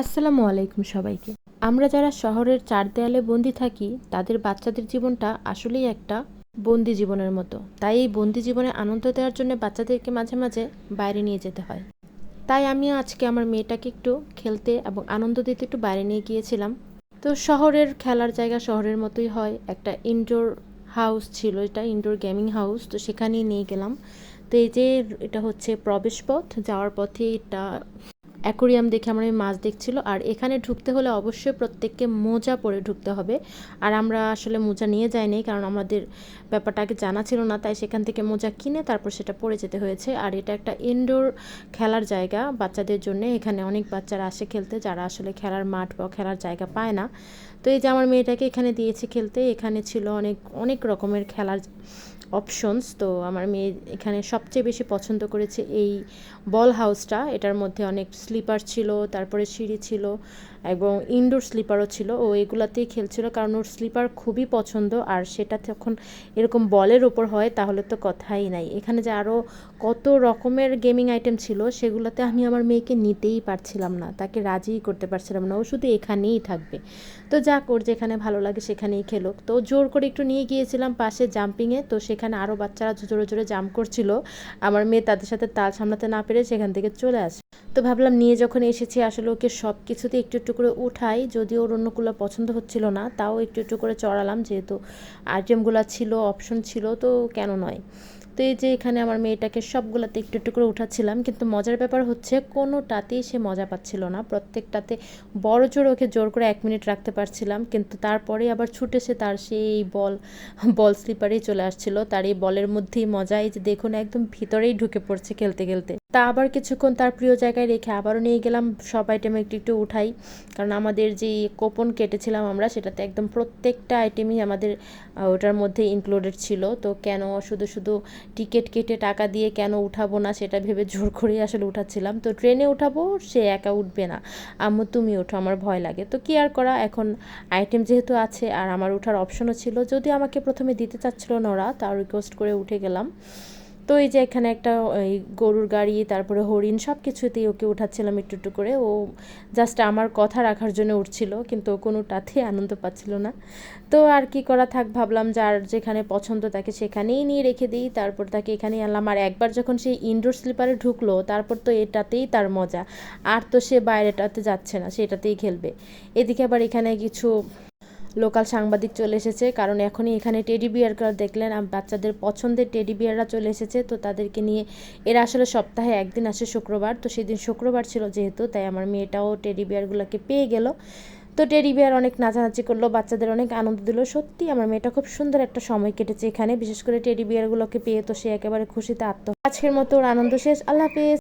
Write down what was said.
আসসালামু আলাইকুম সবাইকে। আমরা যারা শহরের চার দেয়ালে বন্দি থাকি, তাদের বাচ্চাদের জীবনটা আসলেই একটা বন্দি জীবনের মতো। তাই এই বন্দি জীবনে আনন্দ দেওয়ার জন্য বাচ্চাদেরকে মাঝে মাঝে বাইরে নিয়ে যেতে হয়। তাই আমিও আজকে আমার মেয়েটাকে একটু খেলতে এবং আনন্দ দিতে একটু বাইরে নিয়ে গিয়েছিলাম। তো শহরের খেলার জায়গা শহরের মতোই হয়। একটা ইনডোর হাউস ছিল, এটা ইনডোর গেমিং হাউস তো সেখানেই নিয়ে গেলাম। তো এই যে এটা হচ্ছে প্রবেশপথ যাওয়ার পথে এটা অ্যাকোরিয়াম দেখে আমার মাছ দেখছিল। আর এখানে ঢুকতে হলে অবশ্যই প্রত্যেককে মোজা পরে ঢুকতে হবে। আর আমরা আসলে মোজা নিয়ে যাইনি, কারণ আমাদের ব্যাপারটা আগে জানা ছিল না, তাই সেখান থেকে মোজা কিনে তারপর সেটা পরে যেতে হয়েছে। আর এটা একটা ইনডোর খেলার জায়গা বাচ্চাদের জন্য। এখানে অনেক বাচ্চারা আসে খেলতে, যারা আসলে খেলার মাঠ বা খেলার জায়গা পায় না। তো এই যে আমার মেয়েটাকে এখানে দিয়েছে খেলতে, এখানে ছিল অনেক অনেক রকমের খেলার অপশনস তো আমার মেয়ে এখানে সবচেয়ে বেশি পছন্দ করেছে এই বল হাউসটা এটার মধ্যে অনেক স্লিপার ছিল, তারপরে সিঁড়ি ছিল এবং ইনডোর স্লিপারও ছিল। ও এগুলাতেই খেলছিল কারণ ওর স্লিপার খুবই পছন্দ আর সেটা যখন এরকম বলের ওপর হয় তাহলে তো কথাই নাই। এখানে যে আরও কত রকমের গেমিং আইটেম ছিল সেগুলোতে আমি আমার মেয়েকে নিতেই পারছিলাম না, তাকে রাজিই করতে পারছিলাম না। ও শুধু এখানেই থাকবে। তো যাক, ওর যেখানে ভালো লাগে সেখানেই খেলুক। তো জোর করে একটু নিয়ে গিয়েছিলাম পাশে জাম্পিংয়ে তো সেখানে আরও বাচ্চারা জোরে জোরে জাম করছিল। আমার মেয়ে তাদের সাথে তাল সামলাতে না পেরে সেখান থেকে চলে আসে। তো ভাবলাম নিয়ে যখন এসেছি আসলে ওকে সব কিছুতে একটু একটু করে উঠাই, যদিও ওর অন্যগুলো পছন্দ হচ্ছিল না, তাও একটু একটু করে চড়ালাম যেহেতু আইটেমগুলো ছিল অপশন ছিল, তো কেন নয়। তো এই যে এখানে আমার মেয়েটাকে সবগুলোতে একটু একটু করে উঠাচ্ছিলাম, কিন্তু মজার ব্যাপার হচ্ছে কোনোটাতেই সে মজা পাচ্ছিল না। প্রত্যেকটাতে বড় জোর ওকে জোর করে এক মিনিট রাখতে পারছিলাম, কিন্তু তারপরে আবার ছুটে সে তার সেই বল বল স্লিপারেই চলে আসছিল। তার এই বলের মধ্যেই মজা এই যে দেখুন একদম ভিতরেই ঢুকে পড়ছে খেলতে খেলতে। তা আবার কিছুক্ষণ তার প্রিয় জায়গায় রেখে আবারও নিয়ে গেলাম। সব আইটেম একটু একটু উঠাই। কারণ আমাদের যে কোপন কেটেছিলাম আমরা, সেটাতে একদম প্রত্যেকটা আইটেমই আমাদের ওটার মধ্যে ইনক্লুডেড ছিল। তো কেন শুধু শুধু টিকিট কেটে টাকা দিয়ে কেন উঠাবো না, সেটা ভেবে জোর করেই আসলে উঠাচ্ছিলাম। তো ট্রেনে উঠাবো, সে একা উঠবে না। আম্মু, তুমি ওঠো আমার ভয় লাগে। তো কি আর করা, এখন আইটেম যেহেতু আছে, আর আমার ওঠার অপশনও ছিল। যদি আমাকে প্রথমে দিতে চাচ্ছিল না ওরা তাও রিকোয়েস্ট করে উঠে গেলাম। তো এই যে এখানে একটা, এই গরুর গাড়ি, তারপরে হরিণ সব কিছুতেই ওকে উঠাচ্ছিলাম একটু একটু করে। ও জাস্ট আমার কথা রাখার জন্য উঠছিল, কিন্তু কোনোটাতেই আনন্দ পাচ্ছিল না। তো আর কি করা থাক, ভাবলাম যার যেখানে পছন্দ তাকে সেখানেই নিয়ে রেখে দিই। তারপর তাকে এখানেই আনলাম। আর একবার যখন সেই ইনডোর স্লিপারে ঢুকলো, তারপর তো এটাতেই তার মজা। আর তো সে বাইরেটাতে যাচ্ছে না, সেটাতেই খেলবে। এদিকে আবার এখানে কিছু লোকাল সাংবাদিক চলে এসেছে। কারণ এখনই এখানে টেডি বিয়ারগুলো দেখলেন বাচ্চাদের পছন্দের টেডি বিয়াররা চলে এসেছে। তো তাদেরকে নিয়ে এরা আসলে সপ্তাহে একদিন আসে শুক্রবার। তো সেদিন শুক্রবার ছিল যেহেতু, তাই আমার মেয়েটাও টেডি বিয়ারগুলোকে পেয়ে গেল। তো টেডি বিয়ার অনেক নাচানাচি করল, বাচ্চাদের অনেক আনন্দ দিল। সত্যি আমার মেয়েটা খুব সুন্দর একটা সময় কেটেছে এখানে। বিশেষ করে টেডি বিয়ারগুলোকে পেয়ে তো সে একেবারে খুশিতে আত্ম আজকের মতো ওর আনন্দ শেষ। আল্লাহ হাফেজ।